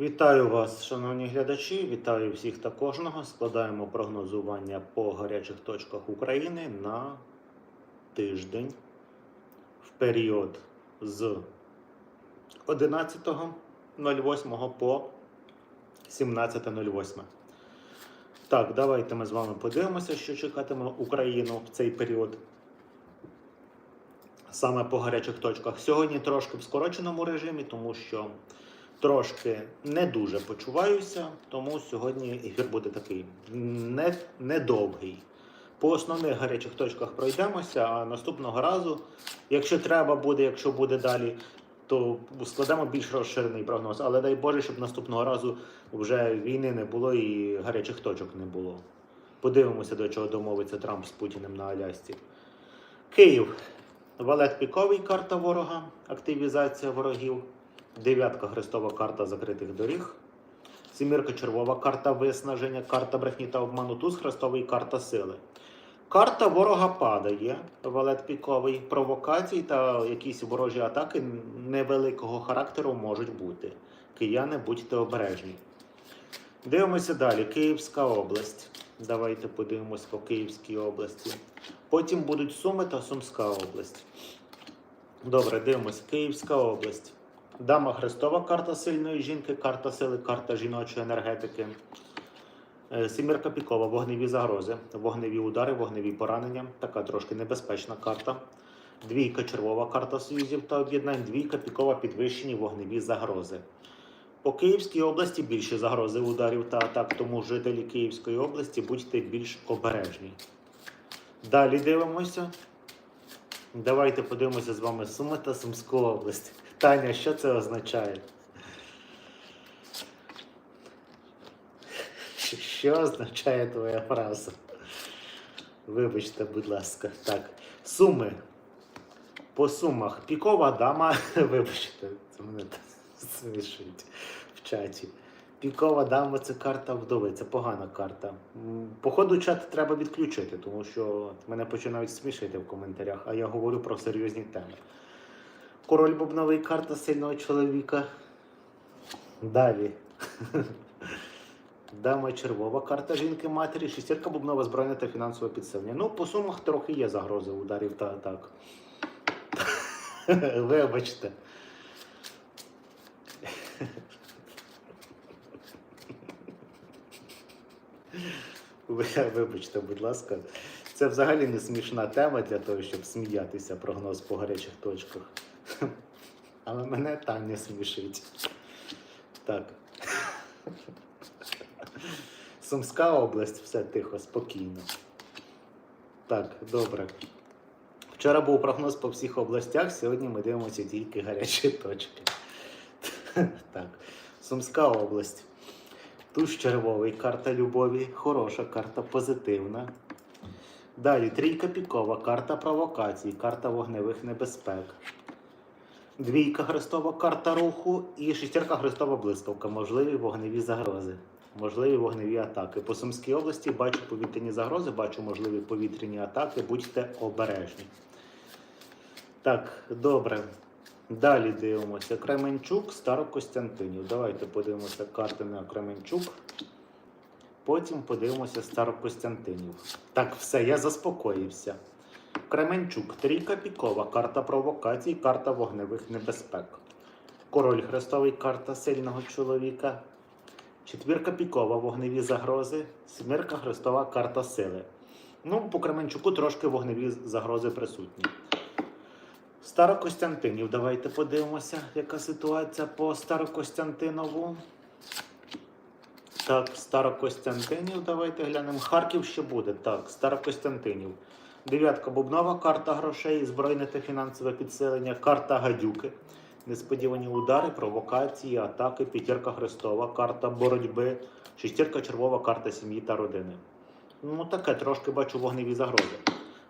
Вітаю вас, шановні глядачі. Вітаю всіх та кожного. Складаємо прогнозування по гарячих точках України на тиждень в період з 11.08 по 17.08. Так, давайте ми з вами подивимося, що чекатиме Україну в цей період. Саме по гарячих точках. Сьогодні трошки в скороченому режимі, тому що трошки не дуже почуваюся, тому сьогодні ефір буде такий не, недовгий. По основних гарячих точках пройдемося, а наступного разу, якщо треба буде, якщо буде далі, то складемо більш розширений прогноз. Але дай Боже, щоб наступного разу вже війни не було і гарячих точок не було. Подивимося, до чого домовиться Трамп з Путіним на Алясці. Київ. Валет піковий карта ворога, активізація ворогів. Дев'ятка хрестова карта закритих доріг. Сімірка червова карта виснаження, карта брехні та обману, туз хрестовий карта сили. Карта ворога падає, валет піковий, провокацій та якісь ворожі атаки невеликого характеру можуть бути. Кияни, будьте обережні. Дивимося далі. Київська область. Давайте подивимось по Київській області. Потім будуть Суми та Сумська область. Добре, дивимось. Київська область. Дама Христова, карта сильної жінки, карта сили, карта жіночої енергетики. Е, Сімірка пікова, вогневі загрози, вогневі удари, вогневі поранення. Така трошки небезпечна карта. Двійка червова карта союзів та об'єднань. Двійка пікова підвищені вогневі загрози. По Київській області більше загрози ударів та атак, тому жителі Київської області будьте більш обережні. Далі дивимося. Давайте подивимося з вами Суми та Сумську область. Таня, що це означає? Що означає твоя фраза? Вибачте, будь ласка. Так. Суми. По сумах. Пікова дама. Вибачте, це мене смішить в чаті. Пікова дама це карта вдови, це погана карта. Походу, чат треба відключити, тому що мене починають смішити в коментарях, а я говорю про серйозні теми. Король бубновий карта сильного чоловіка. Далі. Дама червова карта жінки матері, шістірка бубнова збройне та фінансове підсилення. Ну, по сумах трохи є загрози ударів та атак. Вибачте. Вибачте, будь ласка. Це взагалі не смішна тема для того, щоб сміятися прогноз по гарячих точках. Але мене Таня смішить. Так. Сумська область, все тихо, спокійно. Так, добре. Вчора був прогноз по всіх областях, сьогодні ми дивимося тільки гарячі точки. Так, Сумська область. Туз червовий, карта любові, хороша карта позитивна. Далі трійка пікова, карта провокацій, карта вогневих небезпек. Двійка хрестова карта руху і шістірка хрестова блискавка. Можливі вогневі загрози, можливі вогневі атаки. По Сумській області бачу повітряні загрози, бачу можливі повітряні атаки. Будьте обережні. Так, добре. Далі дивимося. Кременчук, Старокостянтинів. Давайте подивимося карти на Кременчук. Потім подивимося Старокостянтинів. Так, все, я заспокоївся. Кременчук, трійка пікова, карта провокацій, карта вогневих небезпек. Король хрестовий, карта сильного чоловіка. Четвірка пікова, вогневі загрози. Сімірка хрестова, карта сили. Ну, по Кременчуку трошки вогневі загрози присутні. Старокостянтинів, давайте подивимося, яка ситуація по Старокостянтинову. Так, Старокостянтинів, давайте глянемо. Харків ще буде. Так, Старокостянтинів. Дев'ятка бубнова, карта грошей, збройне та фінансове підсилення, карта гадюки. Несподівані удари, провокації, атаки, п'ятірка хрестова, карта боротьби, шістірка червова, карта сім'ї та родини. Ну, таке трошки бачу вогневі загрози.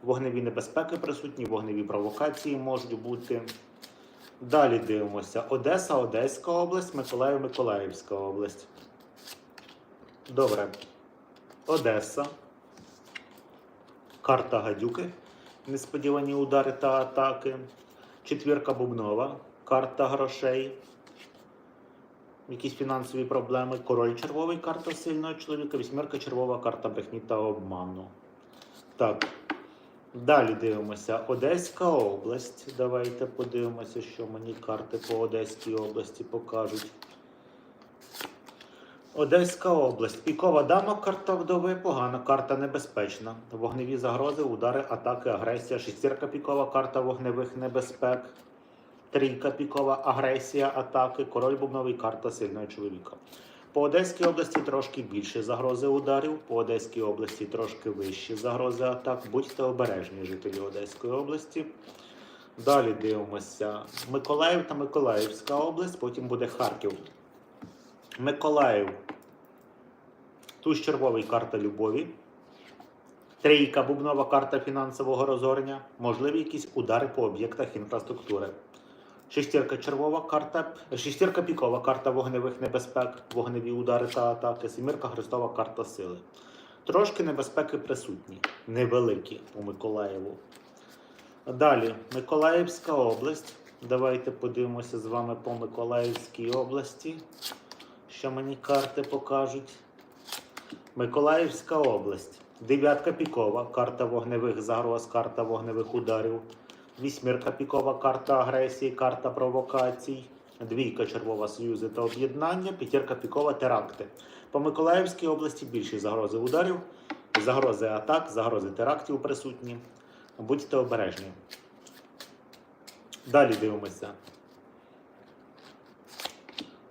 Вогневі небезпеки присутні, вогневі провокації можуть бути. Далі дивимося: Одеса, Одеська область, Миколаїв, Миколаївська область. Добре. Одеса. Карта гадюки. Несподівані удари та атаки. Четвірка бубнова. Карта грошей. якісь фінансові проблеми. Король червовий карта сильного чоловіка, вісьмерка червова карта брехні та обману. Так. Далі дивимося. Одеська область. Давайте подивимося, що мені карти по Одеській області покажуть. Одеська область. Пікова дама, карта вдови, погана, карта небезпечна. Вогневі загрози, удари, атаки, агресія. Шестірка пікова, карта вогневих небезпек. Трійка пікова, агресія, атаки, король бубновий, карта сильного чоловіка. По Одеській області трошки більше загрози ударів, по Одеській області трошки вищі загрози атак. Будьте обережні, жителі Одеської області. Далі дивимося. Миколаїв та Миколаївська область, потім буде Харків. Миколаїв. Туз червовий карта любові. Трійка бубнова карта фінансового розорення. Можливі якісь удари по об'єктах інфраструктури. Шестірка червова карта, шестірка пікова карта вогневих небезпек, вогневі удари та атаки. Семірка хрестова карта сили. Трошки небезпеки присутні, невеликі у Миколаєву. Далі, Миколаївська область. Давайте подивимося з вами по Миколаївській області. Що мені карти покажуть. Миколаївська область. Дев'ятка пікова, карта вогневих загроз, карта вогневих ударів. Вісьмірка пікова, карта агресії, карта провокацій. Двійка червова союзи та об'єднання. П'ятірка пікова теракти. По Миколаївській області більші загрози ударів, загрози атак, загрози терактів присутні. Будьте обережні. Далі дивимося.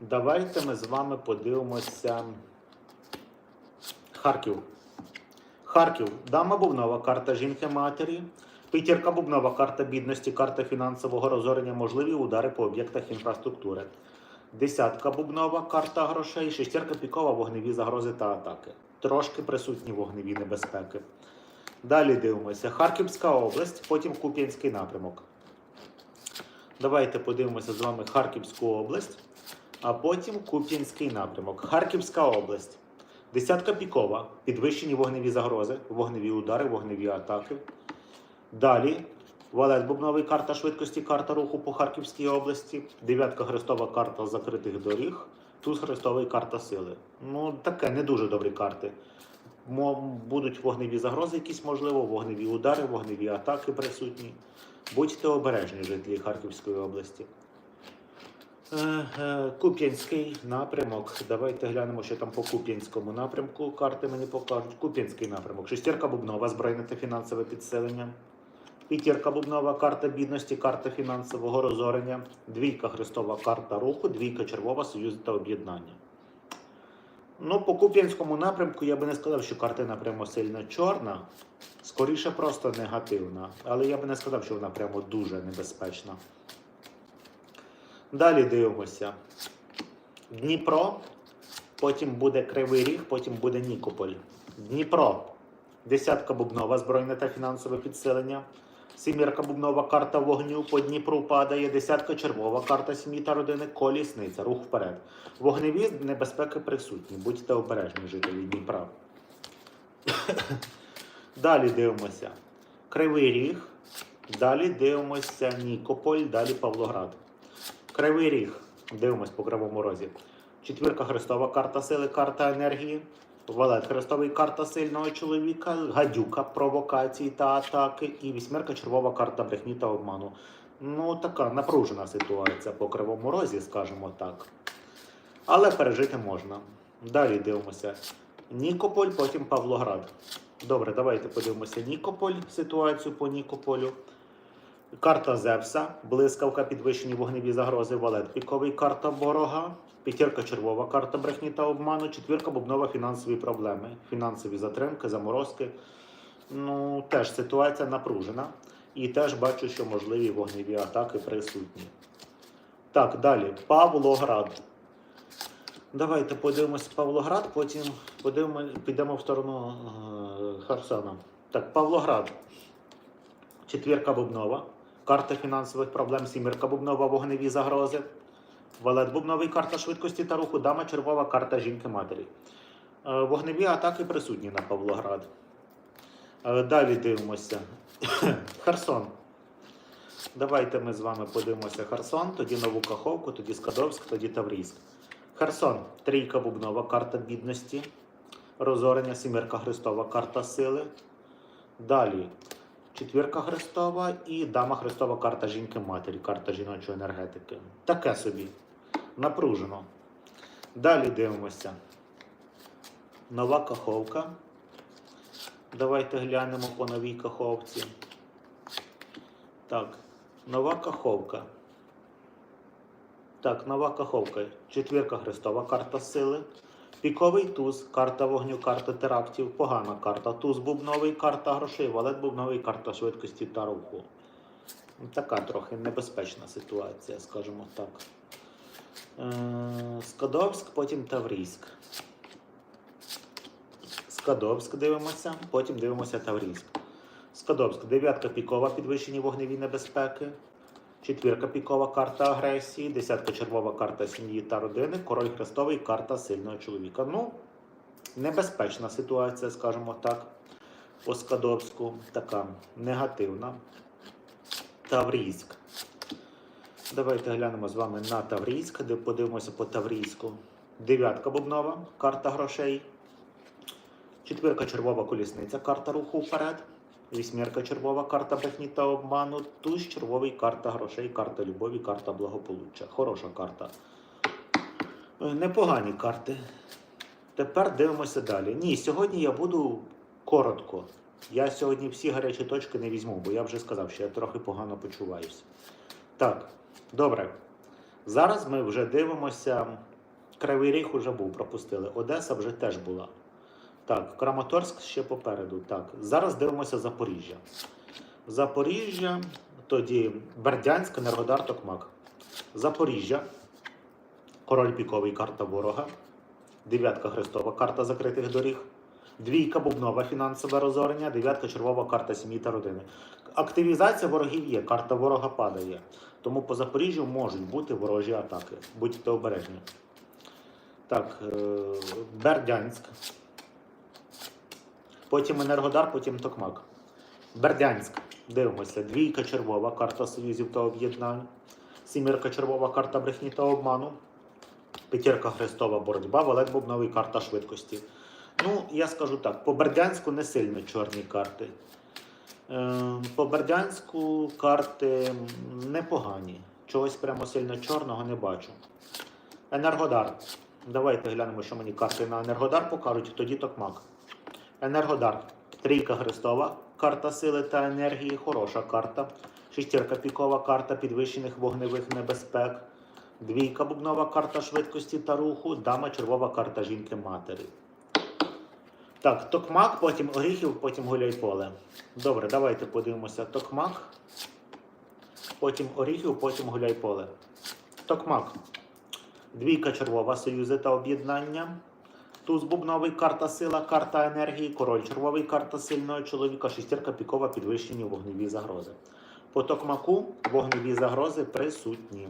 Давайте ми з вами подивимося. Харків. Харків. Дама бубнова, карта жінки матері. П'ятірка бубнова, карта бідності, карта фінансового розорення, можливі удари по об'єктах інфраструктури. Десятка бубнова, карта грошей, шестірка пікова, вогневі загрози та атаки. Трошки присутні вогневі небезпеки. Далі дивимося. Харківська область, потім Куп'янський напрямок. Давайте подивимося з вами Харківську область, а потім Куп'янський напрямок. Харківська область. Десятка пікова, підвищені вогневі загрози, вогневі удари, вогневі атаки. Далі валет бубновий карта швидкості, карта руху по Харківській області. Дев'ятка хрестова карта закритих доріг. Туз хрестовий карта сили. Ну, таке не дуже добрі карти. Будуть вогневі загрози, якісь можливо, вогневі удари, вогневі атаки присутні. Будьте обережні, жителі Харківської області. Е, е, Куп'янський напрямок. Давайте глянемо, що там по Куп'янському напрямку. Карти мені покажуть. Куп'янський напрямок. Шестірка бубнова, збройне та фінансове підсилення. П'ятірка бубнова, карта бідності, карта фінансового розорення. Двійка хрестова карта руху, двійка червова, союз та об'єднання. Ну, по Куп'янському напрямку я би не сказав, що картина прямо сильно чорна. Скоріше просто негативна. Але я би не сказав, що вона прямо дуже небезпечна. Далі дивимося. Дніпро, потім буде Кривий Ріг, потім буде Нікополь. Дніпро. Десятка бубнова, збройне та фінансове підсилення. Сімірка бубнова, карта вогню по Дніпру падає. Десятка червова, карта сім'ї та родини, колісниця, рух вперед. Вогневі небезпеки присутні. Будьте обережні, жителі Дніпра. Далі дивимося. Кривий Ріг. Далі дивимося Нікополь, далі Павлоград. Кривий Ріг. Дивимось по кривому розі. Четвірка хрестова карта сили, карта енергії. Валет хрестовий карта сильного чоловіка, гадюка провокації та атаки. І вісьмерка червова карта брехні та обману. Ну, така напружена ситуація по кривому розі, скажімо так. Але пережити можна. Далі дивимося. Нікополь, потім Павлоград. Добре, давайте подивимося Нікополь, ситуацію по Нікополю. Карта Зевса, блискавка, підвищені вогневі загрози, валет піковий, карта ворога, п'ятірка червова, карта брехні та обману, четвірка бубнова фінансові проблеми, фінансові затримки, заморозки. Ну, теж ситуація напружена. І теж бачу, що можливі вогневі атаки присутні. Так, далі. Павлоград. Давайте подивимось Павлоград, потім подивимо, підемо в сторону е, Херсона. Так, Павлоград. Четвірка бубнова. Карта фінансових проблем, сімірка бубнова, вогневі загрози. Валет бубновий, карта швидкості та руху, дама червова, карта жінки-матері. Е, Вогневі атаки присутні на Павлоград. Е, Далі дивимося. Херсон. Давайте ми з вами подивимося Херсон, тоді Нову Каховку, тоді Скадовськ, тоді Таврійськ. Херсон, трійка бубнова, карта бідності. Розорення, сімірка Христова, карта сили. Далі четвірка Христова і дама Христова, карта жінки-матері, карта жіночої енергетики. Таке собі. Напружено. Далі дивимося. Нова каховка. Давайте глянемо по новій каховці. Так, нова каховка. Так, нова каховка. Четвірка Христова, карта сили. Піковий туз, карта вогню, карта терактів, погана карта. Туз бубновий, карта грошей, валет бубновий, карта швидкості та руху. Така трохи небезпечна ситуація, скажімо так. Е, Скадовськ, потім Таврійськ. Скадовськ дивимося, потім дивимося Таврійськ. Скадовськ, дев'ятка пікова, підвищені вогневі небезпеки. Четвірка пікова карта агресії, десятка червова карта сім'ї та родини, король хрестовий карта сильного чоловіка. Ну, небезпечна ситуація, скажімо так. По Скадовську така негативна. Таврійськ. Давайте глянемо з вами на Таврійськ, де подивимося по Таврійську. Дев'ятка бубнова, карта грошей. Четвірка червова колісниця, карта руху вперед. Вісьмірка червова, карта брехні та обману. Туз червовий, карта грошей, карта любові, карта благополуччя. Хороша карта. Е, Непогані карти. Тепер дивимося далі. Ні, сьогодні я буду коротко. Я сьогодні всі гарячі точки не візьму, бо я вже сказав, що я трохи погано почуваюся. Так, добре. Зараз ми вже дивимося. Кривий ріг уже був, пропустили. Одеса вже теж була. Так, Краматорськ ще попереду. Так, зараз дивимося Запоріжжя. Запоріжжя, тоді Бердянськ, Енергодар, Токмак. Запоріжжя. Король піковий карта ворога. Дев'ятка Христова, карта закритих доріг. Двійка бубнова фінансове розорення, дев'ятка червова карта сім'ї та родини. Активізація ворогів є, карта ворога падає. Тому по Запоріжжю можуть бути ворожі атаки. Будьте обережні. Так, е, Бердянськ. Потім Енергодар, потім Токмак. Бердянськ. Дивимося. Двійка червова, карта союзів та об'єднань. Сімірка червова, карта брехні та обману. П'ятірка Христова боротьба, валет бубновий, карта швидкості. Ну, я скажу так, по Бердянську не сильно чорні карти. Е, По Бердянську карти непогані. Чогось прямо сильно чорного не бачу. Енергодар. Давайте глянемо, що мені карти на Енергодар покажуть, тоді Токмак. Енергодар. Трійка Христова, карта сили та енергії, хороша карта. Шістірка пікова карта підвищених вогневих небезпек. Двійка бубнова карта швидкості та руху. Дама червова карта жінки-матері. Так, Токмак, потім Оріхів, потім Гуляйполе. Добре, давайте подивимося. Токмак. Потім Оріхів, потім Гуляйполе. Токмак. Двійка червова союзи та об'єднання. Туз бубновий карта сила, карта енергії, король червовий карта сильного чоловіка, шістірка пікова підвищені вогневі загрози. По токмаку вогневі загрози присутні.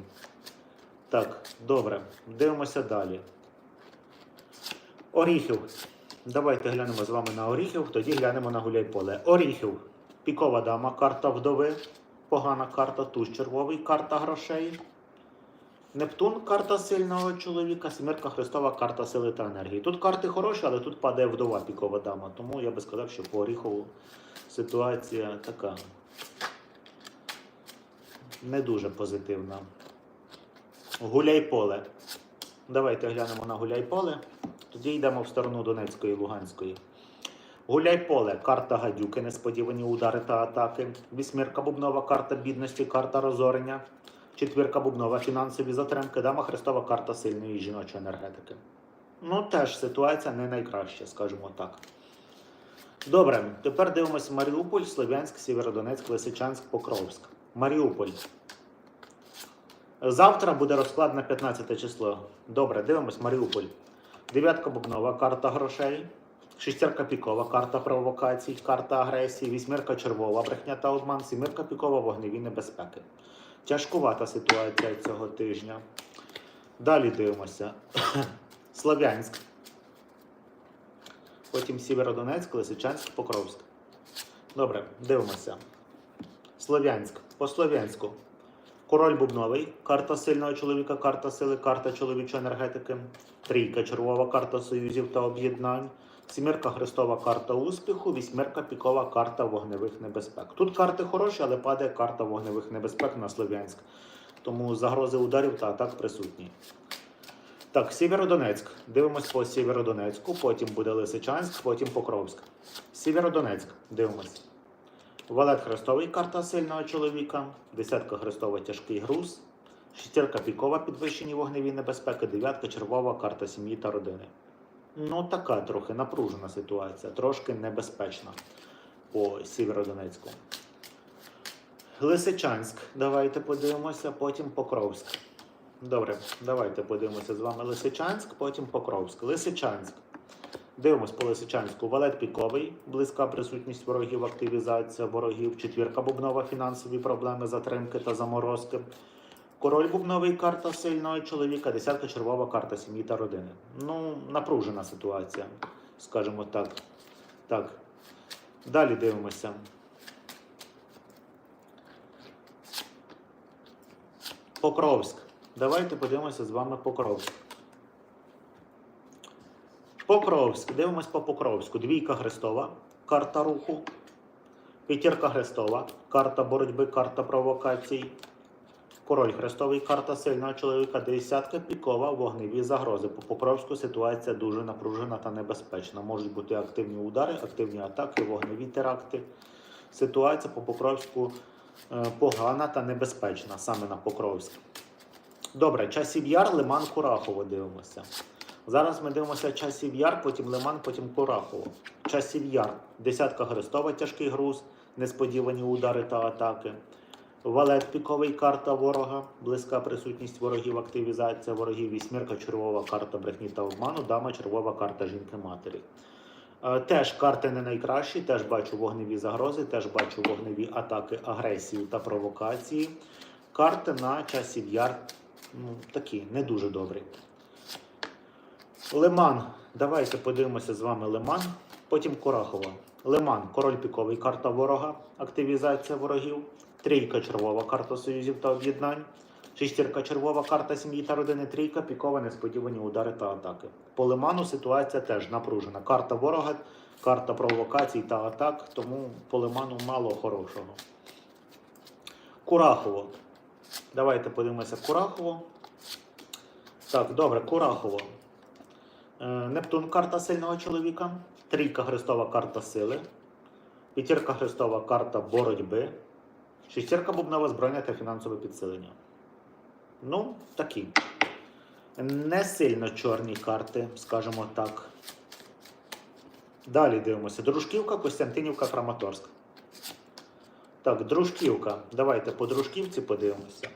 Так, добре. Дивимося далі. Оріхів. Давайте глянемо з вами на Оріхів, тоді глянемо на Гуляйполе. Оріхів. Пікова дама, карта вдови. Погана карта, туз червовий, карта грошей. Нептун карта сильного чоловіка, Семірка Христова карта сили та енергії. Тут карти хороші, але тут падає вдова пікова дама. Тому я би сказав, що по Оріхову ситуація така не дуже позитивна. Гуляйполе. Давайте глянемо на Гуляйполе. Тоді йдемо в сторону Донецької і Луганської. Гуляйполе, карта гадюки, несподівані удари та атаки. Вісьмірка бубнова, карта бідності, карта розорення. Четвірка бубнова, фінансові затримки, дама Христова карта сильної жіночої енергетики. Ну, теж ситуація не найкраща, скажімо так. Добре, тепер дивимося Маріуполь, Слов'янськ, Сєвєродонецьк, Лисичанськ, Покровськ. Маріуполь. Завтра буде розклад на 15 число. Добре, дивимось Маріуполь. Дев'ятка бубнова, карта грошей. Шістірка пікова, карта провокацій, карта агресії, вісьмірка червова, брехня та обман, сімірка пікова, вогневі небезпеки. Тяжкувата ситуація цього тижня. Далі дивимося. Слов'янськ. Потім Сєвєродонецьк, Лисичанськ, Покровськ. Добре, дивимося. Слов'янськ. По Слов'янську. Король бубновий, карта сильного чоловіка, карта сили, карта чоловічої енергетики. Трійка червова карта союзів та об'єднань. Сімірка хрестова карта успіху, вісьмірка пікова карта вогневих небезпек. Тут карти хороші, але падає карта вогневих небезпек на Слов'янськ. Тому загрози ударів та атак присутні. Так, Сєвєродонецьк. Дивимось по Сєвєродонецьку, потім буде Лисичанськ, потім Покровськ. Сєвєродонецьк. Дивимось. Валет Хрестовий карта сильного чоловіка, десятка Хрестова тяжкий груз, шістірка пікова підвищені вогневі небезпеки, дев'ятка червова карта сім'ї та родини. Ну, така трохи напружена ситуація, трошки небезпечна по Сєвєродонецьку. Лисичанськ. Давайте подивимося, потім Покровськ. Добре, давайте подивимося з вами Лисичанськ, потім Покровськ. Лисичанськ. Дивимось по Лисичанську. Валет піковий, близька присутність ворогів, активізація ворогів, четвірка бубнова, фінансові проблеми, затримки та заморозки. Король бубновий карта сильного чоловіка, десятка червова карта сім'ї та родини. Ну, напружена ситуація, скажімо так. Так. Далі дивимося. Покровськ. Давайте подивимося з вами Покровськ. Покровськ. Дивимось по Покровську. Двійка Хрестова, карта руху. П'ятірка Хрестова, карта боротьби, карта провокацій. Король Хрестовий, карта сильного чоловіка, десятка пікова, вогневі загрози. По Покровську ситуація дуже напружена та небезпечна. Можуть бути активні удари, активні атаки, вогневі теракти. Ситуація по Покровську е, погана та небезпечна саме на Покровськ. Добре, часів яр, Лиман, Курахово дивимося. Зараз ми дивимося часів яр, потім Лиман, потім Курахово. Часів яр. Десятка Хрестова, тяжкий груз, несподівані удари та атаки. Валет піковий карта ворога, близька присутність ворогів, активізація ворогів, вісьмірка червова карта брехні та обману, дама червова карта жінки матері. Е, Теж карти не найкращі, теж бачу вогневі загрози, теж бачу вогневі атаки, агресію та провокації. Карти на часів яр ну, такі не дуже добрі. Лиман. Давайте подивимося з вами Лиман, потім Курахова. Лиман, король піковий, карта ворога, активізація ворогів. Трійка червова карта союзів та об'єднань. Шістірка червова карта сім'ї та родини. Трійка пікова, несподівані удари та атаки. По Лиману ситуація теж напружена. Карта ворога, карта провокацій та атак, тому по Лиману мало хорошого. Курахово. Давайте подивимося Курахово. Так, добре, Курахово. Е, Нептун карта сильного чоловіка. Трійка Христова карта сили. П'ятірка Христова карта боротьби. Шістірка бубнова збройня та фінансове підсилення. Ну, такі. Не сильно чорні карти, скажімо так. Далі дивимося. Дружківка, Костянтинівка, Краматорськ. Так, Дружківка. Давайте по Дружківці подивимося.